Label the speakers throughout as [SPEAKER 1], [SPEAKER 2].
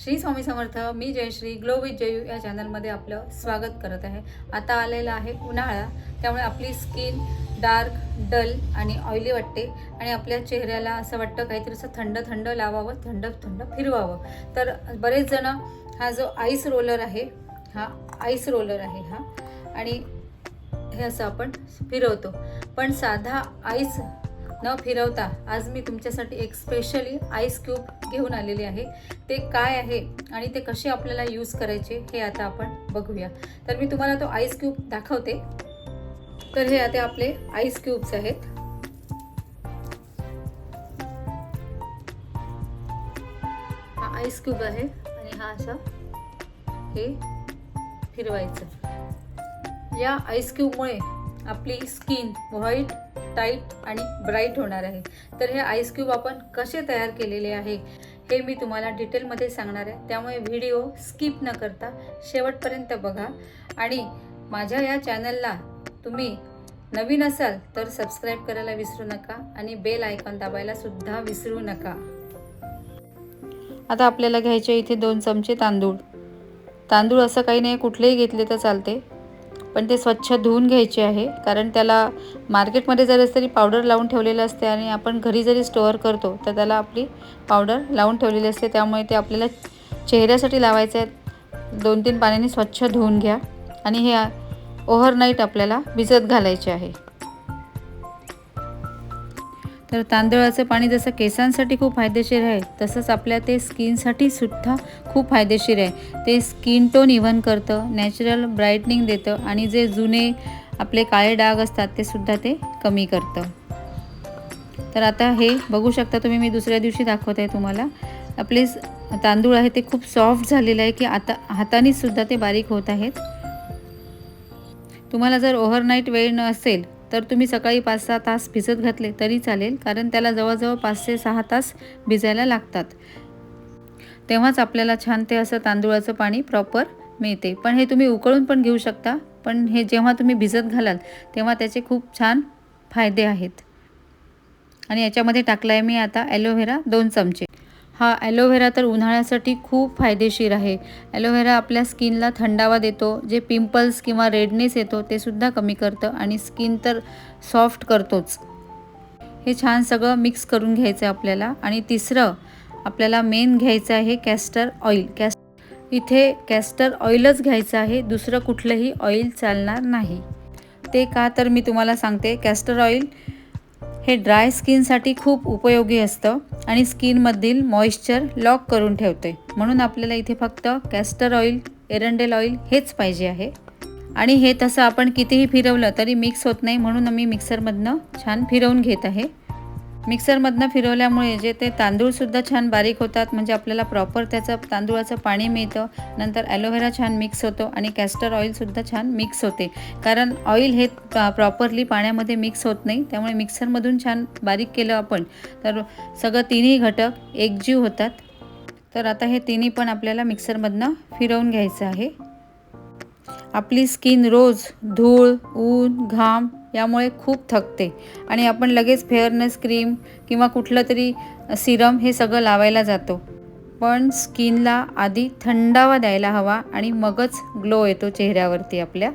[SPEAKER 1] श्री स्वामी समर्थ मी Jayashree glow with Jayu या चॅनलमध्ये आपलं स्वागत करत आहे. आता आलेला आहे उन्हाळा त्यामुळे आपली स्किन डार्क डल आणि ऑइली वाटते आणि आपल्या चेहऱ्याला असं वाटतं काहीतरी असं थंड थंड लावावं थंड थंड फिरवावं. तर बरेच जण हा जो आईस रोलर आहे हा आईस रोलर आहे हा आणि हे असं आपण फिरवतो. पण साधा आईस न फिरवता आज मी तुमच्यासाठी एक स्पेशली आईस क्यूब घेऊन आलेली आहे. ते काय आहे आणि ते कसे आपल्याला यूज करायचे हे आता आपण बघूया. तर मी तुम्हाला तो आईस क्यूब दाखवते. तर हे आता आपले आईस क्यूब्स आहेत. हा आईस क्यूब आहे आणि हा असा हे फिरवायचं. या आईस क्यूबमुळे आपली स्किन व्हाईट टाईट आणि ब्राईट होणार आहे. तर हे आईस क्यूब आपण कसे तयार केलेले आहे हे मी तुम्हाला डिटेलमध्ये सांगणार आहे. त्यामुळे व्हिडिओ स्किप न करता शेवटपर्यंत बघा. आणि माझ्या या चॅनलला तुम्ही नवीन असाल तर सबस्क्राईब करायला विसरू नका आणि बेल आयकॉन दाबायला सुद्धा विसरू नका. आता आपल्याला घ्यायचे इथे दोन चमचे तांदूळ. तांदूळ असं काही नाही कुठलेही घेतले तर चालते. पण ते स्वच्छ धुवून घ्यायचे आहे. कारण त्याला मार्केटमध्ये जर तरी पावडर लावून ठेवलेलं असते आणि आपण घरी जरी स्टोअर करतो तर त्याला आपली पावडर लावून ठेवलेली असते. त्यामुळे ते आपल्याला चेहऱ्यासाठी लावायचं आहे दोन तीन पाण्याने स्वच्छ धुवून घ्या. आणि हे ओव्हरनाईट आपल्याला भिजत घालायचे आहे. तर तांदळाचं पाणी जसं केसांसाठी खूप फायदेशीर आहे तसंच आपल्या ते स्किनसाठी सुद्धा खूप फायदेशीर आहे. ते स्किन टोन इव्हन करतं नॅचरल ब्राईटनिंग देतं आणि जे जुने आपले काळे डाग असतात ते सुद्धा ते कमी करतं. तर आता हे बघू शकता तुम्ही मी दुसऱ्या दिवशी दाखवत आहे तुम्हाला. आपले तांदूळ आहे ते खूप सॉफ्ट झालेलं आहे की आता हातानेच सुद्धा ते बारीक होत आहेत. तुम्हाला जर ओव्हरनाईट वेळ न असेल तर तुम्ही सकाळी पाच सहा तास भिजत घातले तरी चालेल कारण त्याला जवळजवळ पाच ते सहा तास भिजायला लागतात. तेव्हाच आपल्याला छान ते असं तांदूळाचं पाणी प्रॉपर मिळते. पण हे तुम्ही उकळून पण घेऊ शकता पण हे जेव्हा तुम्ही भिजत घालाल तेव्हा त्याचे खूप छान फायदे आहेत. आणि याच्यामध्ये टाकला आहे मी आता ॲलोव्हेरा दोन चमचे. हा ॲलोव्हेरा तर उन्हाळ्यासाठी खूप फायदेशीर आहे. ॲलोव्हेरा आपल्या स्किनला थंडावा देतो जे पिंपल्स किंवा रेडनेस येतो ते सुद्धा कमी करतं आणि स्किन तर सॉफ्ट करतोच. हे छान सगळं मिक्स करून घ्यायचं आहे आपल्याला. आणि तिसरं आपल्याला मेन घ्यायचं आहे कॅस्टर ऑइल. कॅस्ट इथे कॅस्टर ऑइलच घ्यायचं आहे दुसरं कुठलंही ऑइल चालणार नाही. ते का तर मी तुम्हाला सांगते. कॅस्टर ऑइल हे ड्राय स्किनसाठी खूप उपयोगी असतं आणि स्किनमधील मॉइश्चर लॉक करून ठेवते. म्हणून आपल्याला इथे फक्त कॅस्टर ऑइल एरंडेल ऑइल हेच पाहिजे आहे. आणि हे तसं आपण कितीही फिरवलं तरी मिक्स होत नाही म्हणून मी मिक्सरमधनं छान फिरवून घेत आहे. मिक्सरमधनं फिरवल्यामुळे जे ते तांदूळसुद्धा छान बारीक होतात म्हणजे आपल्याला प्रॉपर त्याचं तांदूळाचं पाणी मिळतं. नंतर ॲलोव्हेरा छान मिक्स होतो आणि कॅस्टर ऑइलसुद्धा छान मिक्स होते. कारण ऑइल हे प्रॉपरली पाण्यामध्ये मिक्स होत नाही त्यामुळे मिक्सरमधून छान बारीक केलं आपण. तर सगळं तिन्ही घटक एकजीव होतात. तर आता हे तिन्ही पण आपल्याला मिक्सरमधनं फिरवून घ्यायचं आहे. आपली स्किन रोज धूळ ऊन घाम यामुळे खूप थकते. आणि आपण लगेच फेअरनेस क्रीम किंवा कुठलं तरी सिरम हे सगळं लावायला जातो. पण स्किनला आधी थंडावा द्यायला हवा आणि मगच ग्लो येतो चेहऱ्यावरती आपल्या.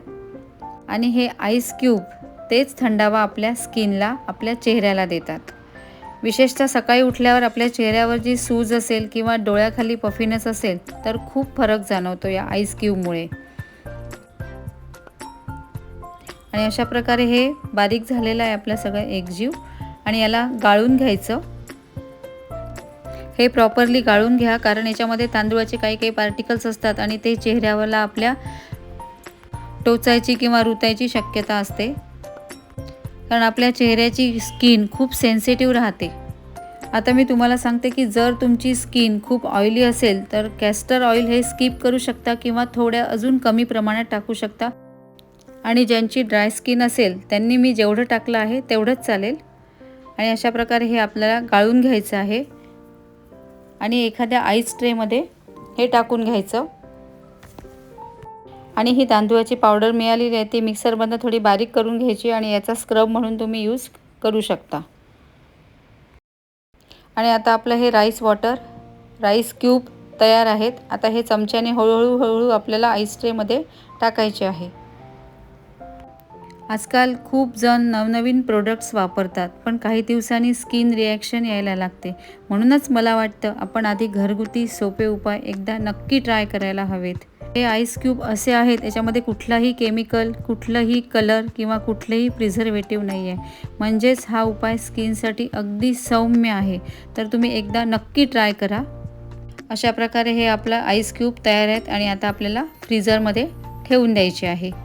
[SPEAKER 1] आणि हे आईस क्यूब तेच थंडावा आपल्या स्किनला आपल्या चेहऱ्याला देतात. विशेषतः सकाळी उठल्यावर आपल्या चेहऱ्यावर जी सूज असेल किंवा डोळ्याखाली पफिनस असेल तर खूप फरक जाणवतो या आईस क्यूबमुळे. आणि अशा प्रकारे हे बारीक झालेलं आहे आपलं सगळं एकजीव. आणि याला गाळून घ्यायचं. हे प्रॉपरली गाळून घ्या कारण याच्यामध्ये तांदूळाचे काही काही पार्टिकल्स असतात आणि ते चेहऱ्यावरला आपल्या टोचायची किंवा रुतायची शक्यता असते. कारण आपल्या चेहऱ्याची स्किन खूप सेन्सिटिव्ह राहते. आता मी तुम्हाला सांगते की जर तुमची स्किन खूप ऑइली असेल तर कॅस्टर ऑइल हे स्किप करू शकता किंवा थोड्या अजून कमी प्रमाणात टाकू शकता. आणि ज्यांची ड्राय स्किन असेल त्यांनी मी जेवढं टाकलं आहे तेवढंच चालेल. आणि अशा प्रकारे हे आपल्याला गाळून घ्यायचं आहे. आणि एखाद्या आईस ट्रेमध्ये हे टाकून घ्यायचं. आणि ही तांदूळाची पावडर मिळालेली आहे ती मिक्सरमधनं थोडी बारीक करून घ्यायची आणि याचा स्क्रब म्हणून तुम्ही यूज करू शकता. आणि आता आपलं हे राईस वॉटर राईस क्यूब तयार आहेत. आता हे चमच्याने हळूहळू हळूहळू आपल्याला आईस ट्रेमध्ये टाकायचे आहे. आजकाल खूप जण नवनवीन प्रोडक्ट्स वापरतात पण काही दिवसांनी स्किन रिॲक्शन यायला लागते. म्हणूनच मला वाटतं आपण आधी घरगुती सोपे उपाय एकदा नक्की ट्राय करायला हवेत. हे आईस क्यूब असे आहेत याच्यामध्ये कुठलाही केमिकल कुठलंही कलर किंवा कुठलेही प्रिझर्वेटिव्ह नाही आहे म्हणजेच हा उपाय स्किनसाठी अगदी सौम्य आहे. तर तुम्ही एकदा नक्की ट्राय करा. अशा प्रकारे हे आपलं आईस क्यूब तयार आहेत आणि आता आपल्याला फ्रीझरमध्ये ठेवून द्यायचे आहे.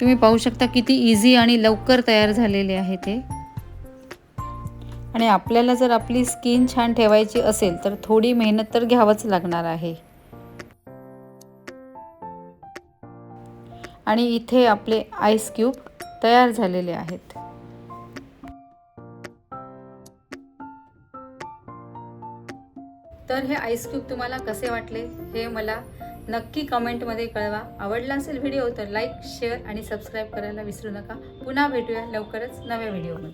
[SPEAKER 1] तुम्ही पाहू शकता किती इझी आणि लवकर तयार झालेले आहे ते. आणि आपल्याला जर आपली स्किन छान ठेवायची असेल तर थोडी मेहनत तर घ्यावंच लागणार आहे. आणि इथे आपले आईस क्यूब तयार झालेले आहेत. तर हे आईस क्यूब तुम्हाला कसे वाटले हे मला नक्की कमेंटमध्ये कळवा. आवडला असेल व्हिडिओ तर लाईक शेअर आणि सबस्क्राईब करायला विसरू नका. पुन्हा भेटूया लवकरच नव्या व्हिडिओमध्ये.